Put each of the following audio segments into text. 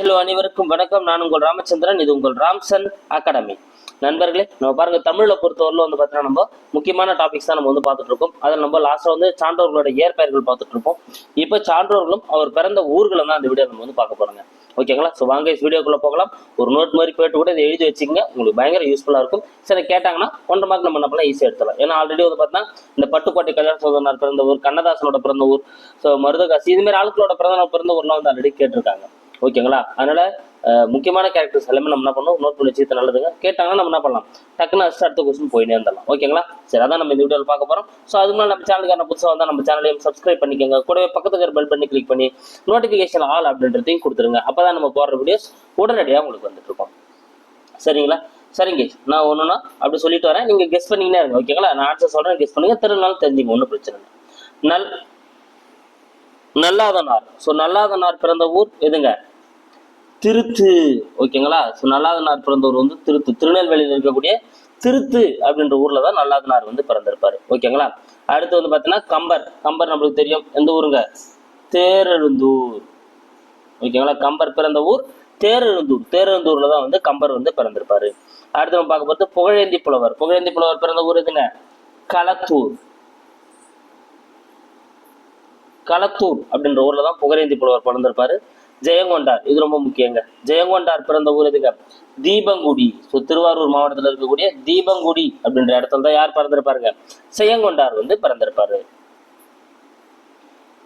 Hello அனைவருக்கும் வணக்கம். நான் உங்கள் ராமச்சந்திரன். இது உங்கள் ராம்சன் அகாடமி. நண்பர்களே நம்ம பாருங்க தமிழ்ல பொறுத்தவரையில வந்து பார்த்தீங்கன்னா நம்ம முக்கியமான டாபிக்ஸ் தான் நம்ம வந்து பார்த்துட்டு இருக்கோம் அதில் நம்ம லாஸ்ட்ல வந்து சான்றோர்களோட இயற்பெயர்கள் பார்த்துட்டு இருப்போம் இப்போ சான்றோர்களும் அவர் பிறந்த ஊர்களும் தான் அந்த வீடியோ நம்ம வந்து பார்க்க போறாங்க. ஓகேங்களா ஸோ வாங்க வீடியோக்குள்ள போகலாம். ஒரு நோட் மாதிரி போயிட்டு கூட இதை எழுதி வச்சுக்கங்க. உங்களுக்கு பயங்கர யூஸ்ஃபுல்லாக இருக்கும். சரி கேட்டாங்கன்னா ஒன்றரை மார்க் நம்ம என்ன பண்ணலாம் ஈஸியாக எடுத்துலாம் ஏன்னா ஆல்ரெடி வந்து பார்த்தீங்கன்னா இந்த பட்டுக்கோட்டை கல்யாண சோதனார் பிறந்த ஊர் கண்ணதாசனோட பிறந்த ஊர் ஸோ மருதகாசி இது மாதிரி ஆளுக்களோட பிறந்த பிறந்த ஊர்லாம் வந்து ஆல்ரெடி கேட்டிருக்காங்க. ஓகேங்களா? அதனால முக்கியமான கேரக்டர்ஸ் எல்லாமே நம்ம என்ன பண்ணணும்? நோட் பண்ணி வச்சுக்கிறது நல்லதுங்க. கேட்டாங்கன்னா நம்ம என்ன பண்ணலாம்? டக்குன்னு அடிச்சு அடுத்த கொஸ்டின் போயினே இருந்தலாம் ஓகேங்களா? சரி அதான் நம்ம இந்த வீடியோவில் பார்க்க போகிறோம் ஸோ அதுக்கு முன்னாடி நம்ம சேனலுக்கான புதுசாக வந்தால் நம்ம சேனலையும் சப்ஸ்கிரைப் பண்ணிக்கோங்க. கூடவே பக்கத்துக்கு பெல் பண்ணி கிளிக் பண்ணி நோட்டிஃபிகேஷன் ஆல் அப்படின்றதையும் கொடுத்துருங்க. அப்போ தான் நம்ம போடுற வீடியோஸ் உடனடியாக உங்களுக்கு வந்துட்டு சரிங்களா? சரிங்க நான் ஒன்றுனா அப்படி சொல்லிட்டு வரேன். நீங்கள் கெஸ் பண்ணீங்கன்னா இருங்க. ஓகேங்களா? நான் ஆன்சர் சொல்கிறேன் கெஸ் பண்ணுங்க. திருநாள் தெரிஞ்சுங்க ஒன்றும் பிரச்சனை இல்லை. நல் நல்லாதனார். ஸோ நல்லாதனார் பிறந்த ஊர் எதுங்க? திருத்து. ஓகேங்களா? ஸோ நல்லாதனார் பிறந்தவர் வந்து திருத்து. திருநெல்வேலியில் இருக்கக்கூடிய திருத்து அப்படின்ற ஊர்ல தான் நல்லாதனார் வந்து பிறந்திருப்பாரு. ஓகேங்களா? அடுத்து வந்து பார்த்தீங்கன்னா கம்பர். கம்பர் நம்மளுக்கு தெரியும். எந்த ஊருங்க? தேரெழுந்தூர் ஓகேங்களா? கம்பர் பிறந்த ஊர் தேரெழுந்தூர் தேரெழுந்தூர்ல தான் வந்து கம்பர் வந்து பிறந்திருப்பாரு. அடுத்து நம்ம பார்க்க போகிறது புகழேந்தி புலவர். புகழேந்தி புலவர் பிறந்த ஊர் எதுங்க? களத்தூர் களத்தூர் அப்படின்ற ஊர்ல தான் புகழேந்தி புலவர் பிறந்திருப்பாரு. ஜெயங்கொண்டார் இது ரொம்ப முக்கியங்க. ஜெயங்கொண்டார் பிறந்த ஊர் எதுங்க? தீபங்குடி. ஸோ திருவாரூர் மாவட்டத்தில் இருக்கக்கூடிய தீபங்குடி அப்படின்ற இடத்துல தான் யார் பிறந்திருப்பாருங்க? ஜெயங்கொண்டார் வந்து பிறந்திருப்பாரு.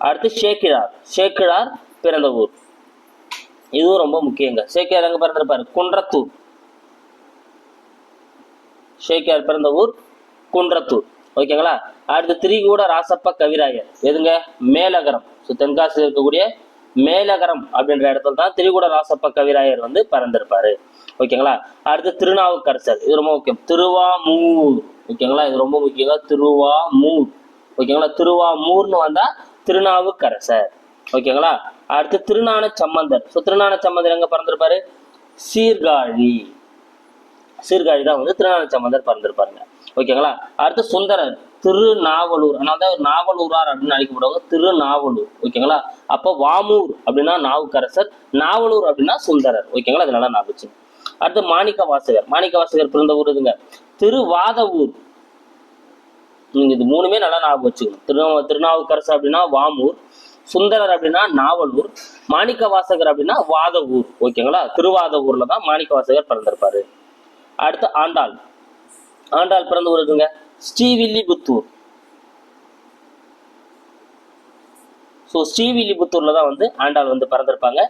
அடுத்து ஷேக்கிழார் ஷேக்கிழார் பிறந்த ஊர். இதுவும் ரொம்ப முக்கியங்க. ஷேக்கியார் எங்க பிறந்திருப்பாரு? குன்றத்தூர். ஷேக்கியார் பிறந்த ஊர் குன்றத்தூர். ஓகேங்களா? அடுத்து திரிகூட ராசப்ப கவிராயர். எதுங்க? மேலகரம். ஸோ தென்காசியில் இருக்கக்கூடிய மேலகரம் அப்படின்ற இடத்துல தான் திரிகுட ராசப்ப கவிராயர் வந்து பிறந்திருப்பாரு. ஓகேங்களா? அடுத்து திருநாவுக்கரசர். இது ரொம்ப முக்கியம். திருவாமூர். ஓகேங்களா? இது ரொம்ப முக்கியங்க திருவாமூர். ஓகேங்களா? திருவாமூர்னு வந்தா திருநாவுக்கரசர். ஓகேங்களா? அடுத்து திருநான சம்பந்தர். ஸோ திருநான சம்பந்தர் எங்க பிறந்திருப்பாரு? சீர்காழி. சீர்காழி தான் வந்து திருநான சம்பந்தர் பிறந்திருப்பாருங்க. ஓகேங்களா? அடுத்து சுந்தரர் திருநாவலூர். அதனால தான் ஒரு நாவலூரார் அப்படின்னு அழைக்கப்படுவாங்க திருநாவலூர். ஓகேங்களா? அப்போ வாமூர் அப்படின்னா நாவுக்கரசர் நாவலூர் அப்படின்னா சுந்தரர். ஓகேங்களா? அதனால நான் வச்சு அடுத்து மாணிக்க வாசகர் மாணிக்க வாசகர் பிறந்த ஊர் இதுங்க திருவாதவூர். நீங்க இது மூணுமே நல்லா ஞாபகம் வச்சுக்கணும் திரு திருநாவுக்கரசர் அப்படின்னா வாமூர் சுந்தரர் அப்படின்னா நாவலூர் மாணிக்க வாசகர் அப்படின்னா வாதவூர். ஓகேங்களா? திருவாதவூர்ல தான் மாணிக்க வாசகர் பிறந்திருப்பாரு. அடுத்து ஆண்டாள். ஆண்டாள் பிறந்த ஊர் ஸ்ரீவில்லிபுத்தூர். ஸோ ஸ்ரீவில்லிபுத்தூர்ல தான் வந்து ஆண்டாள் வந்து பிறந்திருப்பாங்க.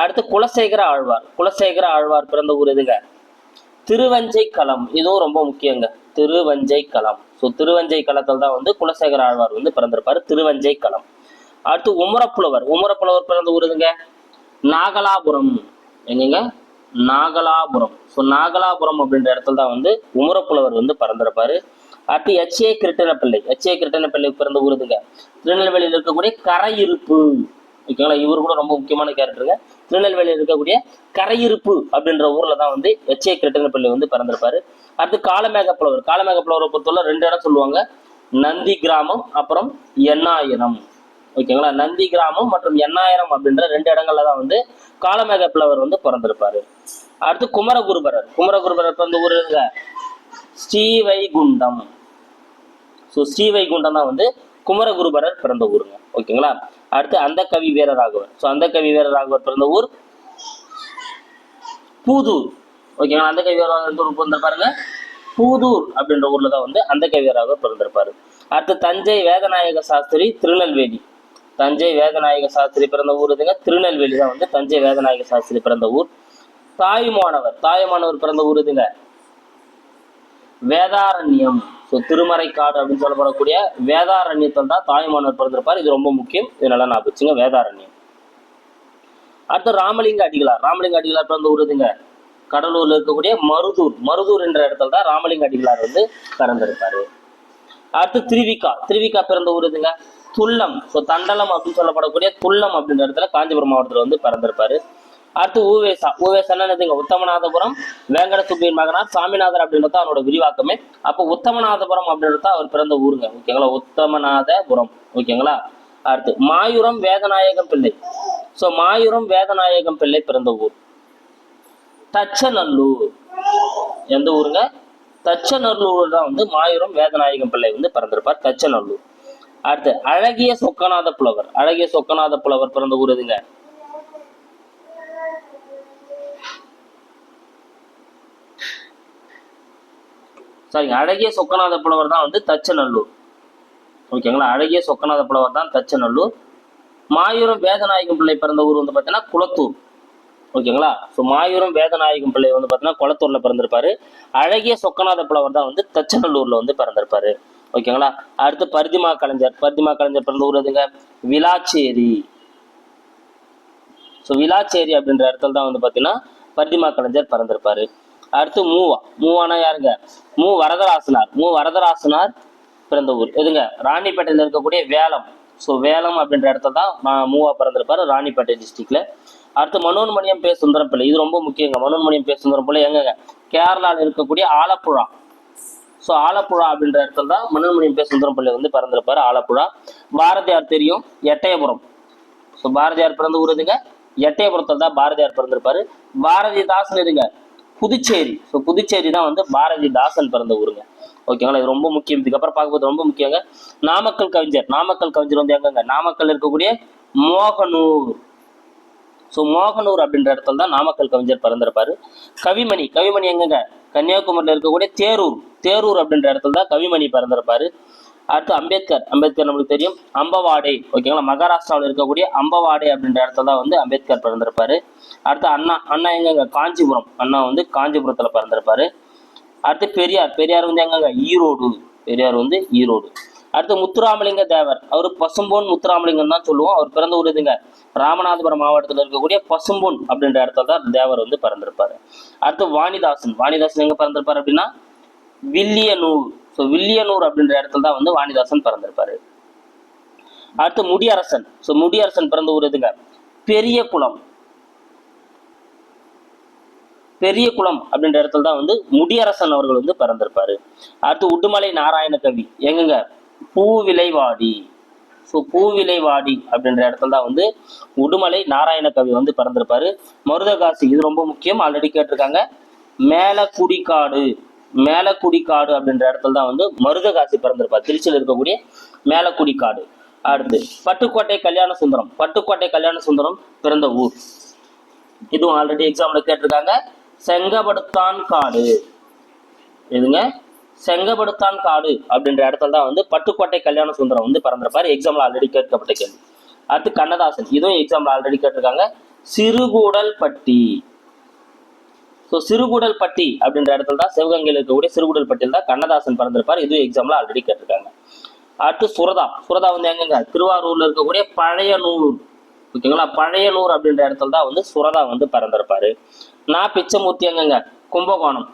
அடுத்து குலசேகர ஆழ்வார். குலசேகர ஆழ்வார் பிறந்த ஊர் எதுங்க? திருவஞ்சை களம் இதுவும் ரொம்ப முக்கியங்க. திருவஞ்சை களம் ஸோ திருவஞ்சை களத்தில் தான் வந்து குலசேகர ஆழ்வார் வந்து பிறந்திருப்பாரு. திருவஞ்சை களம் அடுத்து உமரப்புலவர். உமரப்புலவர் பிறந்த ஊர் எதுங்க? நாகலாபுரம். எங்கங்க? நாகலாபுரம். ஸோ நாகலாபுரம் அப்படின்ற இடத்துல தான் வந்து உமரப்புலவர் வந்து பறந்துருப்பாரு. அடுத்து எச்ஏ கிருட்டினப்பிள்ளை எச்ஏ கிருட்டினப்பிள்ளை பிறந்த ஊர் திருநெல்வேலியில் இருக்கக்கூடிய கரையிருப்பு. ஓகேங்களா? இவர் கூட ரொம்ப முக்கியமான கேரக்டருங்க திருநெல்வேலியில் இருக்கக்கூடிய கரையிருப்பு அப்படின்ற ஊர்ல தான் வந்து எச்ஏ கிருட்டினப்பிள்ளை வந்து பிறந்திருப்பாரு. அடுத்து காலமேக புலவர் காலமேக புலவரை பொறுத்தவரை ரெண்டு இடம் சொல்லுவாங்க. நந்தி கிராமம் அப்புறம் எண்ணாயிரம் ஓகேங்களா? நந்தி கிராமம் மற்றும் எண்ணாயிரம் அப்படின்ற ரெண்டு இடங்கள்ல தான் வந்து காலமேக பிளவர் வந்து பிறந்திருப்பாரு. அடுத்து குமரகுருபரர். குமரகுருபரர் பிறந்த ஊர் எதுங்க ஸ்ரீவைகுண்டம். ஸோ ஸ்ரீவைகுண்டம் தான் வந்து குமரகுருபரர் பிறந்த ஊருங்க. ஓகேங்களா? அடுத்து அந்த கவி வீரராகவர். ஸோ அந்த கவி வீரராகவர் பிறந்த ஊர் பூதூர். ஓகேங்களா? அந்த கவி வீரராகவர் ஊர் பிறந்திருப்பாருங்க பூதூர் அப்படின்ற ஊர்ல தான் வந்து அந்த கவி பிறந்திருப்பாரு. அடுத்து தஞ்சை வேதநாயக சாஸ்திரி திருநெல்வேலி. தஞ்சை வேதநாயக சாஸ்திரி பிறந்த ஊர் இதுங்க திருநெல்வேலி தான் வந்து தஞ்சை வேதநாயக சாஸ்திரி பிறந்த ஊர். தாயுமானவர் தாயுமானவர் பிறந்த ஊர் இதுங்க வேதாரண்யம். ஸோ திருமறைக்காடு அப்படின்னு சொல்லப்படக்கூடிய வேதாரண்யத்தில் தான் தாயுமானவர் பிறந்திருப்பார். இது ரொம்ப முக்கியம். இதனால நான் வச்சுங்க வேதாரண்யம். அடுத்து ராமலிங்க அடிகளார். ராமலிங்க அடிகளார் பிறந்த ஊர் இதுங்க கடலூர்ல இருக்கக்கூடிய மருதூர். மருதூர் என்ற இடத்துல தான் ராமலிங்க அடிகளார் வந்து பிறந்திருப்பாரு. அடுத்து திருவிக்கா. திருவிக்கா பிறந்த ஊர் இதுங்க துல்லம் ஸோ தண்டலம் அப்படின்னு சொல்லப்படக்கூடிய துல்லம் அப்படின்ற இடத்துல காஞ்சிபுரம் மாவட்டத்தில் வந்து பிறந்திருப்பாரு. அடுத்து ஊவேசா. ஊவேசா என்னதுங்க உத்தமநாதபுரம் வேங்கட சுப்பியின் மகனார் சாமிநாதர் அப்படின்றது அவனோட விரிவாக்கமே. அப்போ உத்தமநாதபுரம் அப்படின்றது அவர் பிறந்த ஊருங்க. ஓகேங்களா? உத்தமநாதபுரம். ஓகேங்களா? அடுத்து மாயூரம் வேதநாயகம் பிள்ளை. ஸோ மாயூரம் வேதநாயகம் பிள்ளை பிறந்த ஊர். தச்சநல்லூர். எந்த ஊருங்க? தச்சநல்லூர் தான் வந்து மாயூரம் வேதநாயகம் பிள்ளை வந்து பிறந்திருப்பார். தச்சநல்லூர். அடுத்து அழகிய சொக்கநாத புலவர். அழகிய சொக்கநாத புலவர் பிறந்த ஊர் எதுங்க? சரிங்க அழகிய சொக்கநாத புலவர் தான் வந்து தச்சநல்லூர். ஓகேங்களா? அழகிய சொக்கநாத புலவர் தான் தச்சநல்லூர். மாயூரம் வேதநாயகம் பிள்ளை பிறந்த ஊர் வந்து பார்த்தீங்கன்னா குளத்தூர். ஓகேங்களா? ஸோ மாயூரம் வேதநாயகம் பிள்ளை வந்து பார்த்தீங்கன்னா குளத்தூர்ல பிறந்திருப்பாரு. அழகிய சொக்கநாத புலவர் தான் வந்து தச்சநல்லூர்ல வந்து பிறந்திருப்பாரு. ஓகேங்களா? அடுத்து பரிதிமா கலைஞர். பரிதிமா கலைஞர் பிறந்த ஊர் எதுங்க? விலாச்சேரி ஸோ விலாச்சேரி அப்படின்ற இடத்துல தான் வந்து பார்த்தீங்கன்னா பரிதிமா கலைஞர் பிறந்திருப்பாரு. அடுத்து மூவா. மூவானா யாருங்க? மு. வரதராசனார். மு. வரதராசனார் பிறந்த ஊர். எதுங்க? ராணிப்பேட்டையில் இருக்கக்கூடிய வேலம் ஸோ வேலம் அப்படின்ற இடத்துல தான் மூவா பிறந்திருப்பாரு ராணிப்பேட்டை டிஸ்ட்ரிக்ட்ல அடுத்து மனோன்மணியம் பே சுந்தரம் பிள்ளை இது ரொம்ப முக்கியங்க. மனோன்மணியம் பே சுந்தரம் பிள்ளை எங்கங்க? கேரளாவில் இருக்கக்கூடிய ஆலப்புழா. ஸோ ஆலப்புழா அப்படின்ற இடத்துல தான் மன்னன்மணியம் பே சுந்தரம் பிள்ளை வந்து பிறந்திருப்பாரு ஆலப்புழா. பாரதியார் தெரியும் எட்டயபுரம். ஸோ பாரதியார் பிறந்த ஊர் எதுங்க? எட்டயபுரத்தில் தான் பாரதியார் பிறந்திருப்பாரு. பாரதிதாசன் எதுங்க? புதுச்சேரி. ஸோ புதுச்சேரி தான் வந்து பாரதிதாசன் பிறந்த ஊருங்க. ஓகேங்களா இது ரொம்ப முக்கியம். இதுக்கப்புறம் பார்க்கும்போது ரொம்ப முக்கியங்க. நாமக்கல் கவிஞர். நாமக்கல் கவிஞர் வந்து எங்கங்க? நாமக்கல் இருக்கக்கூடிய மோகனூர். ஸோ மோகனூர் அப்படின்ற இடத்துல தான் நாமக்கல் கவிஞர் பிறந்திருப்பாரு. கவிமணி. கவிமணி எங்கங்க? கன்னியாகுமரியில் இருக்கக்கூடிய தேரூர். தேரூர் அப்படின்ற இடத்துல தான் கவிமணி பிறந்திருப்பாரு. அடுத்து அம்பேத்கர். அம்பேத்கர் நம்மளுக்கு தெரியும். அம்பவாடை ஓகேங்களா? மகாராஷ்டிராவில் இருக்கக்கூடிய அம்பவாடை அப்படின்ற இடத்துல தான் வந்து அம்பேத்கர் பிறந்திருப்பாரு. அடுத்து அண்ணா அண்ணா எங்கங்க? காஞ்சிபுரம். அண்ணா வந்து காஞ்சிபுரத்தில் பிறந்திருப்பாரு. அடுத்து பெரியார். பெரியார் வந்து எங்கங்க? ஈரோடு. பெரியார் வந்து ஈரோடு. அடுத்து முத்துராமலிங்க தேவர். அவர் பசும்பொன் முத்துராமலிங்கம் தான் சொல்லுவோம். அவர் பிறந்த ஊர் இதுங்க ராமநாதபுரம் மாவட்டத்தில் இருக்கக்கூடிய பசும்பொன் அப்படின்ற இடத்துல தான் தேவர் வந்து பிறந்திருப்பாரு. அடுத்து வாணிதாசன். வாணிதாசன் எங்க பிறந்திருப்பாரு அப்படின்னா வில்லியனூர். ஸோ வில்லியனூர் அப்படின்ற இடத்துல தான் வந்து வாணிதாசன் பிறந்திருப்பாரு. அடுத்து முடியரசன். ஸோ முடியரசன் பிறந்த ஊர் எதுங்க? பெரிய குளம் பெரிய குளம் அப்படின்ற இடத்துல தான் வந்து முடியரசன் அவர்கள் வந்து பிறந்திருப்பாரு. அடுத்து உடுமலை நாராயண கவி எங்கங்க? பூவிலைவாடி. ஸோ பூவிலைவாடி அப்படின்ற இடத்துல தான் வந்து உடுமலை நாராயண கவி வந்து பிறந்திருப்பாரு. மருதகாசி இது ரொம்ப முக்கியம். ஆல்ரெடி கேட்டிருக்காங்க. மேலக்குடிக்காடு மேலக்குடிக்காடு அப்படின்ற இடத்துல தான் வந்து மருதகாசி பிறந்திருப்பார். திருச்சியில் இருக்கக்கூடிய மேலக்குடிக்காடு. அடுத்து பட்டுக்கோட்டை கல்யாண சுந்தரம். பட்டுக்கோட்டை கல்யாண சுந்தரம் பிறந்த ஊர். இதுவும் ஆல்ரெடி எக்ஸாம்ல கேட்டிருக்காங்க. செங்கபடுத்தான் காடு எதுங்க? செங்கபடுத்தான் காடு அப்படின்ற இடத்துல தான் வந்து பட்டுக்கோட்டை கல்யாண சுந்தரம் வந்து பிறந்திருப்பாரு. எக்ஸாம்ல ஆல்ரெடி கேட்கப்பட்ட கேள்வி. அடுத்து கண்ணதாசன். இதுவும் எக்ஸாம்ல ஆல்ரெடி கேட்டிருக்காங்க. சிறுகூடல் பட்டி ஸோ சிறுகுடல் பட்டி அப்படின்ற இடத்துல தான் சிவகங்கையில் இருக்கக்கூடிய சிறுகுடல் பட்டியில் தான் கண்ணதாசன் பிறந்திருப்பார். இதுவும் எக்ஸாம்ல ஆல்ரெடி கேட்டிருக்காங்க. அடுத்து சுரதா. சுரதா வந்து எங்கங்க? திருவாரூர்ல இருக்கக்கூடிய பழையனூர். ஓகேங்களா பழையனூர் அப்படின்ற இடத்துல தான் வந்து சுரதா வந்து பிறந்திருப்பாரு. நான் பிச்சமூர்த்தி எங்கங்க? கும்பகோணம்.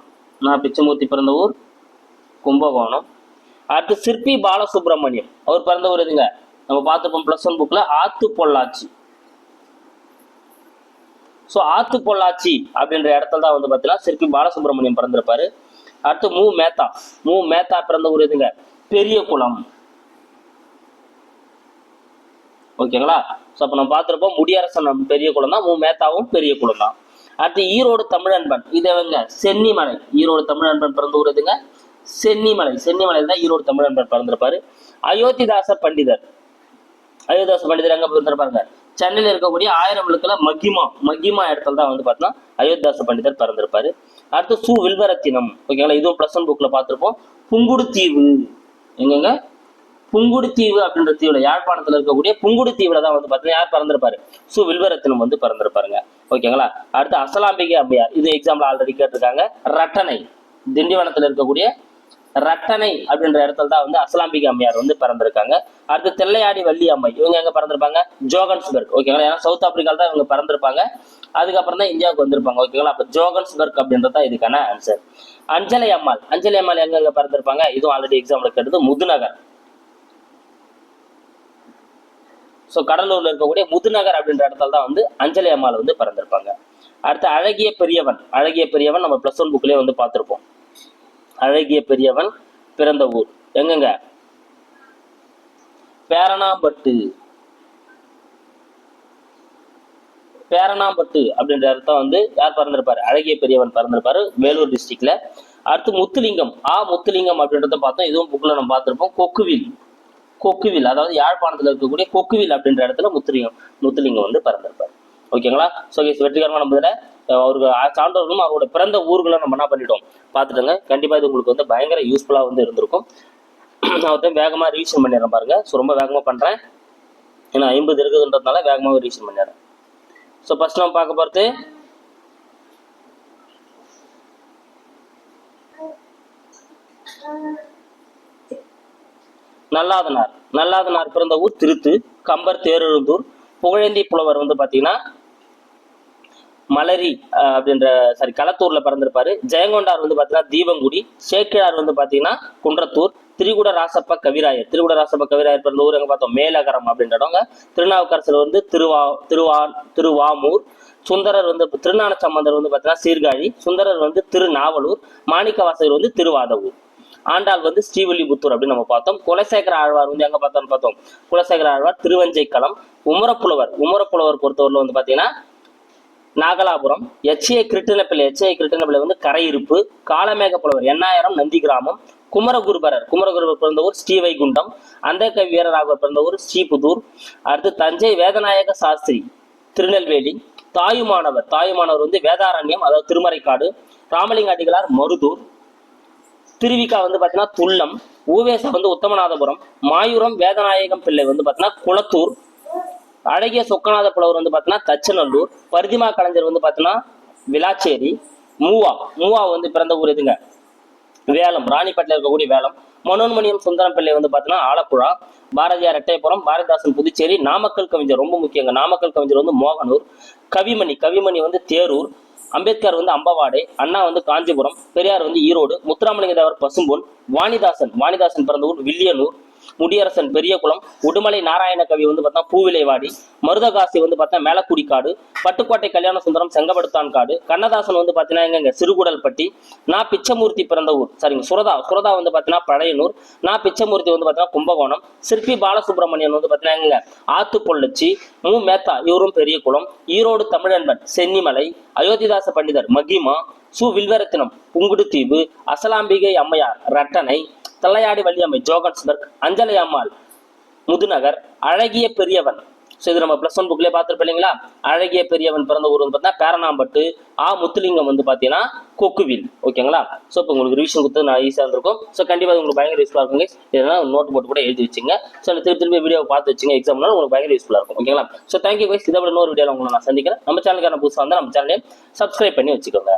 நான் பிச்சமூர்த்தி பிறந்த ஊர். கும்பகோணம். அடுத்து சிற்பி பாலசுப்ரமணியம். அவர் பிறந்த ஒரு இதுங்க நம்ம பார்த்துப்போம் ப்ளஸ் ஒன் புக்ல ஆத்து பொள்ளாச்சி ஸோ ஆத்து பொள்ளாச்சி அப்படின்ற இடத்துல தான் வந்து பார்த்தீங்கன்னா சிற்பி பாலசுப்ரமணியம் பிறந்திருப்பாரு. அடுத்து மு. மேத்தா. மு. மேத்தா பிறந்த ஒரு இதுங்க பெரிய குளம் ஓகேங்களா? ஸோ அப்போ நம்ம பார்த்துருப்போம் முடியரசன் பெரிய குளம் தான் மு. மேத்தாவும் பெரிய குளம் தான். அடுத்து ஈரோடு தமிழன்பன். இது எவங்க? சென்னிமலை. ஈரோடு தமிழன்பன் பிறந்த ஊர் எதுங்க? சென்னிமலை சென்னிமலையில் தான் ஈரோடு தமிழன் பிறந்திருப்பாரு. அயோத்திதாச பண்டிதர். அயோத்திதாச பண்டிதர் எங்க பிறந்திருப்பாருங்க சென்னையில் இருக்கக்கூடிய ஆயிரம் விழுக்கில் மகிமா மகிமா இடத்துல தான் வந்து பார்த்தீங்கன்னா அயோத்திதாச பண்டிதர் பிறந்திருப்பாரு. அடுத்து சு வில்வரத்தினம். ஓகேங்களா? இதுவும் ப்ளஸ் ஒன் பார்த்துருப்போம் பார்த்திருப்போம். புங்குடுதீவு. எங்கங்க? புங்குடுத்தீவு அப்படின்ற தீவுல யாழ்ப்பாணத்தில் இருக்கக்கூடிய புங்குடுதீவுல தான் வந்து பார்த்தீங்கன்னா யார் பிறந்திருப்பாரு? சு வில்வரத்தினம் வந்து பிறந்திருப்பாருங்க. ஓகேங்களா? அடுத்து அசலாம்பிகை அம்மையார். இது எக்ஸாம்பிள் ஆல்ரெடி கேட்டிருக்காங்க. ரட்டனை. திண்டிவனத்தில் இருக்கக்கூடிய ரட்டனை அப்படின்ற இடத்துல தான் வந்து அசலாம்பிகை அம்மையார் வந்து பிறந்திருக்காங்க. அடுத்து தெல்லையாடி வள்ளி அம்மை இவங்க எங்க பிறந்திருப்பாங்க? ஜோகன்ஸ்பர்க் ஓகேங்களா ஏன்னா சவுத் ஆப்பிரிக்கால தான் இவங்க பிறந்திருப்பாங்க. அதுக்கப்புறம் தான் இந்தியாவுக்கு வந்திருப்பாங்க. ஓகேங்களா அப்ப ஜோகன்ஸ்பர்க் அப்படின்றது தான் இதுக்கான ஆன்சர் அஞ்சலை அம்மாள். அஞ்சலை அம்மாள் எங்க எங்க பிறந்திருப்பாங்க? இதுவும் ஆல்ரெடி எக்ஸாம்ல கேட்டது முதுநகர். ஸோ கடலூர்ல இருக்கக்கூடிய முதுநகர் அப்படின்ற இடத்துல தான் வந்து அஞ்சலி அம்மாள் வந்து பிறந்திருப்பாங்க. அடுத்து அழகிய பெரியவன். அழகிய பெரியவன் நம்ம ப்ளஸ் ஒன் புக்லேயே வந்து பார்த்துருப்போம். அழகிய பெரியவன் பிறந்த ஊர். எங்கங்க? பேரணாம்பட்டு. பேரணாம்பட்டு அப்படின்ற இடத்த வந்து யார் பிறந்திருப்பாரு? அழகிய பெரியவன் பிறந்திருப்பாரு வேலூர் டிஸ்ட்ரிக்ட்ல அடுத்து முத்துலிங்கம். ஆ முத்துலிங்கம் அப்படின்றத பார்த்தோம். இதுவும் புக்கில் நம்ம பார்த்திருப்போம். கொக்குவில். கொக்குவில் அதாவது யாழ்ப்பாணத்துல இருக்கக்கூடிய கொக்குவில் அப்படின்ற இடத்துல முத்துலிங்கம் முத்துலிங்கம் வந்து பிறந்திருப்பாரு. ஓகேங்களா ஸோ வெற்றிகரமான முதல்ல அவருக்கு சான்றோர்களும் அவரோட பிறந்த ஊர்களை நம்ம என்ன பண்ணிட்டோம்? பார்த்துட்டோங்க. கண்டிப்பாக இது உங்களுக்கு வந்து பயங்கர யூஸ்ஃபுல்லாக வந்து இருந்திருக்கும். நான் வந்து வேகமாக ரிவிஷன் பண்ணிடுறேன் பாருங்க. ஸோ ரொம்ப வேகமாக பண்ணுறேன் ஏன்னா ஐம்பது இருக்குதுன்றதுனால வேகமாக ரிவிஷன் பண்ணிடுறேன். ஸோ ஃபர்ஸ்ட் நம்ம பார்க்க போகிறது நல்லாதனார். நல்லாதனார் பிறந்த ஊர் திருத்து கம்பர் தேரெழுந்தூர் புகழேந்தி புலவர் வந்து பார்த்தீங்கன்னா மலரி அப்படின்ற சாரி களத்தூர்ல பிறந்திருப்பாரு. ஜெயங்கொண்டார் வந்து பாத்தீங்கன்னா தீபங்குடி சேக்கிழார் வந்து பார்த்தீங்கன்னா குன்றத்தூர் திரிகுட ராசப்ப கவிராயர். திரிகுட ராசப்ப கவிராயர் பிறந்த ஊர் எங்க பார்த்தோம்? மேலகரம் அப்படின்றவங்க. திருநாவுக்கரசர் வந்து திருவா திருவா திருவாமூர். சுந்தரர் வந்து திருநான சம்பந்தர் வந்து பார்த்தீங்கன்னா சீர்காழி. சுந்தரர் வந்து திருநாவலூர். மாணிக்கவாசகர் வந்து திருவாதவூர். ஆண்டாள் வந்து ஸ்ரீவில்லிபுத்தூர் அப்படின்னு நம்ம பார்த்தோம். குலசேகர ஆழ்வார் வந்து எங்க பார்த்தோம்னு பார்த்தோம்? குலசேகர ஆழ்வார் திருவஞ்சைக்களம். உமரப்புலவர். உமரப்புலவர் பொறுத்தவரையில் வந்து பார்த்தீங்கன்னா Nagalapuram H A Krishnapillai H A Krishnapillai வந்து கரையிருப்பு காலமேக புலவர் எண்ணாயிரம் நந்தி கிராமம் குமரகுருபரர் குமரகுருபர் பிறந்த ஊர் ஸ்ரீவைகுண்டம் அந்த கவி வீரராகவர் பிறந்த ஊர் ஸ்ரீபுதூர். அடுத்து தஞ்சை வேதநாயக சாஸ்திரி திருநெல்வேலி தாயுமானவர். தாயுமானவர் வந்து வேதாரண்யம் அதாவது திருமறைக்காடு. ராமலிங்க அடிகளார் மருதூர். திருவிக்கா வந்து பார்த்தீங்கன்னா துல்லம் ஊவேசா வந்து உத்தமநாதபுரம். மாயூரம் வேதநாயகம் பிள்ளை வந்து பார்த்தீங்கன்னா குளத்தூர். அழகிய சொக்கநாத புலவர் வந்து பார்த்தீங்கன்னா தச்சநல்லூர் பரிதிமா கலைஞர் வந்து பார்த்தீங்கன்னா விளாச்சேரி மூவா மூவா வந்து பிறந்த ஊர் எதுங்க? வேலம் ராணிப்பேட்டில் இருக்கக்கூடிய வேலம். மனோன்மணியம் சுந்தரம் பிள்ளை வந்து பார்த்தீங்கன்னா ஆலப்புழா பாரதியார் எட்டயபுரம் பாரதிதாசன் புதுச்சேரி நாமக்கல் கவிஞர் ரொம்ப முக்கியங்க. நாமக்கல் கவிஞர் வந்து மோகனூர் கவிமணி கவிமணி வந்து தேரூர் அம்பேத்கர் வந்து அம்பவாடை அண்ணா வந்து காஞ்சிபுரம் பெரியார் வந்து ஈரோடு முத்துராமலிங்க தேவர் பசும்பொன் வாணிதாசன் வாணிதாசன் பிறந்த ஊர் வில்லியனூர் முடியரசன் பெரியகுளம் உடுமலை நாராயண கவி வந்து பார்த்தா பூவிலைவாடி மருதகாசி வந்து பார்த்தா மேலக்குடி காடு பட்டுக்கோட்டை கல்யாண சுந்தரம் செங்கபடுத்தான் காடு கண்ணதாசன் வந்து பார்த்தீங்கன்னா எங்க சிறுகுடல்பட்டி நான் பிச்சமூர்த்தி பிறந்த ஊர். சரிங்க சுரதா சுரதா வந்து பார்த்தீங்கன்னா பழையனூர் நான் பிச்சமூர்த்தி வந்து பார்த்தீங்கன்னா கும்பகோணம் சிற்பி பாலசுப்ரமணியன் வந்து பார்த்தீங்கன்னா எங்க ஆத்து பொள்ளச்சி மு. மேத்தா இவரும் பெரியகுளம் ஈரோடு தமிழன்பன் சென்னிமலை அயோத்திதாச பண்டிதர் மகிமா சு. வில்வரத்தினம் புங்குடுதீவு அசலாம்பிகை அம்மையார் ரட்டனை தலையாடி வள்ளியம்மை ஜோகன்ஸ்பர்க் அஞ்சலை அம்மாள் முதுநகர் அழகிய பெரியவன். ஸோ இது நம்ம ப்ளஸ் ஒன் புக்லேயே பார்த்துருப்போம் இல்லைங்களா? அழகிய பெரியவன் பிறந்த ஊர் வந்து பார்த்தீங்கன்னா பேரணாம்பட்டு ஆ முத்துலிங்கம் வந்து பார்த்தீங்கன்னா கொக்குவில். ஓகேங்களா? ஸோ இப்போ உங்களுக்கு ரிவிஷன் கொடுத்து நான் ஈஸியாக இருந்திருக்கும். ஸோ கண்டிப்பாக உங்களுக்கு பயங்கர யூஸ்ஃபுல்லாக இருக்குங்க. இதெல்லாம் நோட் போட்டு கூட எழுதி வச்சுங்க. ஸோ திருப்பி திருப்பி வீடியோ பார்த்து வச்சுங்க. எக்ஸாம்னால உங்களுக்கு பயங்கர யூஸ்ஃபுல்லாக இருக்கும். ஓகேங்களா? ஸோ தேங்க்யூ கைஸ் இதை விட இன்னொரு வீடியோவில் உங்களை நான் சந்திக்கிறேன். நம்ம சேனலுக்கான புதுசாக வந்து நம்ம சேனலையும் சப்ஸ்கிரைப் பண்ணி வச்சுக்கோங்க.